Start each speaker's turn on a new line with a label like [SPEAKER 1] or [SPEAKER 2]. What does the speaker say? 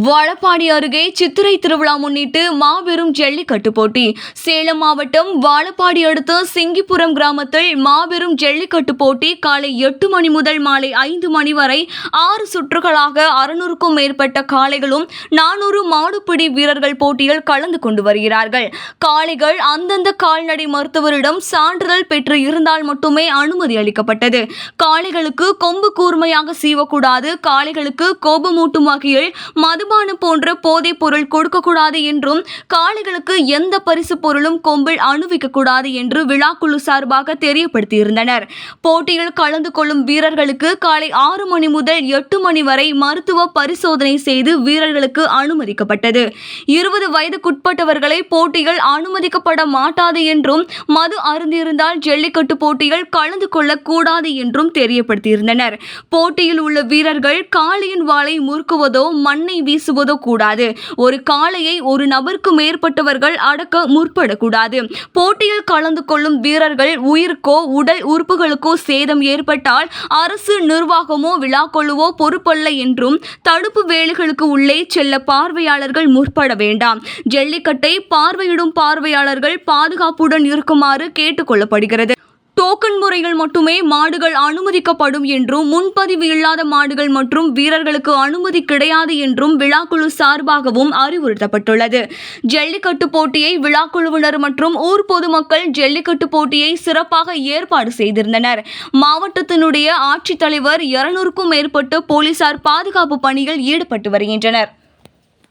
[SPEAKER 1] வாழப்பாடி அருகே சித்திரை திருவிழா முன்னிட்டு மாபெரும் ஜல்லிக்கட்டு போட்டி. சேலம் மாவட்டம் வாழப்பாடி அடுத்த சிங்கிபுரம் கிராமத்தில் மாபெரும் ஜல்லிக்கட்டு போட்டி காலை எட்டு மணி முதல் மாலை ஐந்து மணி வரை ஆறு சுற்றுகளாக அறுநூறுக்கும் மேற்பட்ட காளைகளும் நானூறு மாடுபிடி வீரர்கள் போட்டியில் கலந்து கொண்டு வருகிறார்கள். காளைகள் அந்தந்த கால்நடை மருத்துவரிடம் சான்றிதழ் பெற்று இருந்தால் மட்டுமே அனுமதி அளிக்கப்பட்டது. காளைகளுக்கு கொம்பு கூர்மையாக சீவக்கூடாது. காளைகளுக்கு கோபமூட்டும் வகையில் மதுபானம் போன்ற போதைப் பொருள் கொடுக்கக்கூடாது என்றும் காளைகளுக்கு எந்த பரிசு பொருளும் கொம்பில் அணிவிக்கக்கூடாது என்று விழாக்குழு சார்பாக தெரியப்படுத்தியிருந்தனர். போட்டியில் கலந்து கொள்ளும் வீரர்களுக்கு காலை ஆறு மணி முதல் எட்டு மணி வரை மருத்துவ பரிசோதனை செய்து வீரர்களுக்கு அனுமதிக்கப்பட்டது. இருபது வயதுக்குட்பட்டவர்களை போட்டிகள் அனுமதிக்கப்பட மாட்டாது என்றும் மது அருந்திருந்தால் ஜல்லிக்கட்டு போட்டியில் கலந்து கொள்ளக்கூடாது என்றும் தெரியப்படுத்தியிருந்தனர். போட்டியில் உள்ள வீரர்கள் காளையின் வாளை முறுக்குவதோ மண்ணை வீசுவதோ கூடாது ஒரு காளையை ஒரு நபருக்கு மேற்பட்டவர்கள் அடக்க முற்படக்கூடாது. போட்டியில் கலந்து கொள்ளும் வீரர்கள் உயிருக்கோ உடல் உறுப்புகளுக்கோ சேதம் ஏற்பட்டால் அரசு நிர்வாகமோ விழாக்குழுவோ பொறுப்பல்ல என்றும் தடுப்பு வேலைகளுக்கு உள்ளே செல்ல பார்வையாளர்கள் முற்பட வேண்டாம். ஜல்லிக்கட்டை பார்வையிடும் பார்வையாளர்கள் பாதுகாப்புடன் இருக்குமாறு கேட்டுக்கொள்ளப்படுகிறது. டோக்கன் முறையில் மட்டுமே மாடுகள் அனுமதிக்கப்படும் என்றும் முன்பதிவு இல்லாத மாடுகள் மற்றும் வீரர்களுக்கு அனுமதி கிடையாது என்றும் விழாக்குழு சார்பாகவும் அறிவுறுத்தப்பட்டுள்ளது. ஜல்லிக்கட்டு போட்டியை விழாக்குழுவினர் மற்றும் ஊர் பொதுமக்கள் ஜல்லிக்கட்டு போட்டியை சிறப்பாக ஏற்பாடு செய்திருந்தனர். மாவட்டத்தினுடைய ஆட்சித்தலைவர் இருநூறுக்கும் மேற்பட்டு போலீசார் பாதுகாப்பு பணியில் ஈடுபட்டு வருகின்றனர்.